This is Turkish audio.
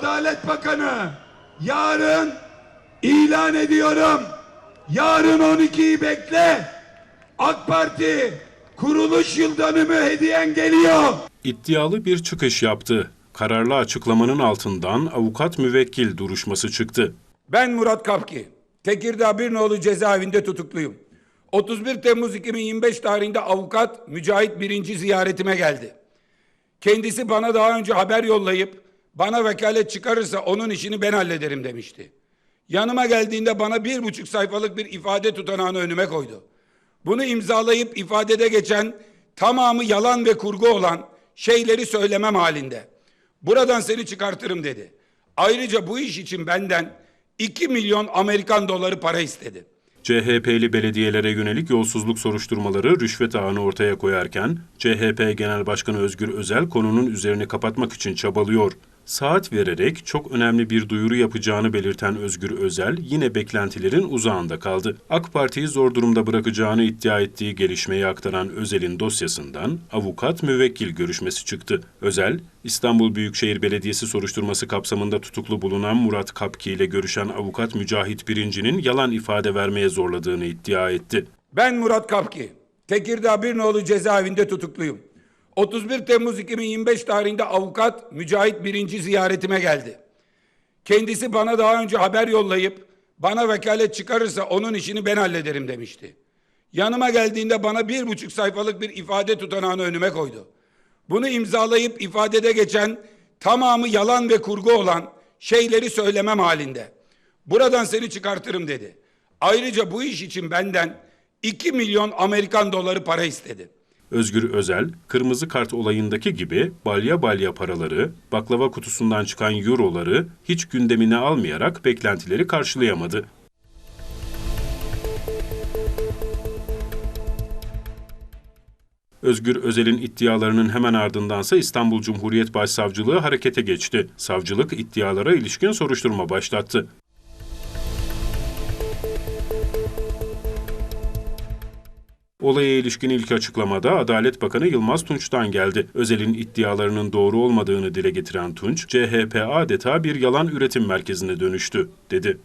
Adalet Bakanı yarın ilan ediyorum. Yarın 12'yi bekle. AK Parti kuruluş yıl dönümü hediyen geliyor. İddialı bir çıkış yaptı. Kararlı açıklamanın altından avukat müvekkil duruşması çıktı. Ben Murat Kapki. Tekirdağ Birnoğlu cezaevinde tutukluyum. 31 Temmuz 2025 tarihinde avukat Mücahit Birinci ziyaretime geldi. Kendisi bana daha önce haber yollayıp bana vekalet çıkarırsa onun işini ben hallederim demişti. Yanıma geldiğinde bana bir buçuk sayfalık bir ifade tutanağını önüme koydu. Bunu imzalayıp ifadede geçen tamamı yalan ve kurgu olan şeyleri söylemem halinde. Buradan seni çıkartırım dedi. Ayrıca bu iş için benden 2 milyon Amerikan doları para istedi. CHP'li belediyelere yönelik yolsuzluk soruşturmaları rüşvet ağını ortaya koyarken CHP Genel Başkanı Özgür Özel konunun üzerini kapatmak için çabalıyor. Saat vererek çok önemli bir duyuru yapacağını belirten Özgür Özel yine beklentilerin uzağında kaldı. AK Parti'yi zor durumda bırakacağını iddia ettiği gelişmeyi aktaran Özel'in dosyasından avukat müvekkil görüşmesi çıktı. Özel, İstanbul Büyükşehir Belediyesi soruşturması kapsamında tutuklu bulunan Murat Kapki ile görüşen avukat Mücahit Birinci'nin yalan ifade vermeye zorladığını iddia etti. Ben Murat Kapki. Tekirdağ Birnoğlu cezaevinde tutukluyum. 31 Temmuz 2025 tarihinde avukat Mücahit Birinci ziyaretime geldi. Kendisi bana daha önce haber yollayıp bana vekalet çıkarırsa onun işini ben hallederim demişti. Yanıma geldiğinde bana bir buçuk sayfalık bir ifade tutanağını önüme koydu. Bunu imzalayıp ifadede geçen tamamı yalan ve kurgu olan şeyleri söylemem halinde. Buradan seni çıkartırım dedi. Ayrıca bu iş için benden 2 milyon Amerikan doları para istedi. Özgür Özel, kırmızı kart olayındaki gibi balya balya paraları, baklava kutusundan çıkan euroları hiç gündemine almayarak beklentileri karşılayamadı. Özgür Özel'in iddialarının hemen ardındansa İstanbul Cumhuriyet Başsavcılığı harekete geçti. Savcılık iddialara ilişkin soruşturma başlattı. Olaya ilişkin ilk açıklamada Adalet Bakanı Yılmaz Tunç'tan geldi. Özel'in iddialarının doğru olmadığını dile getiren Tunç, CHP adeta bir yalan üretim merkezine dönüştü, dedi.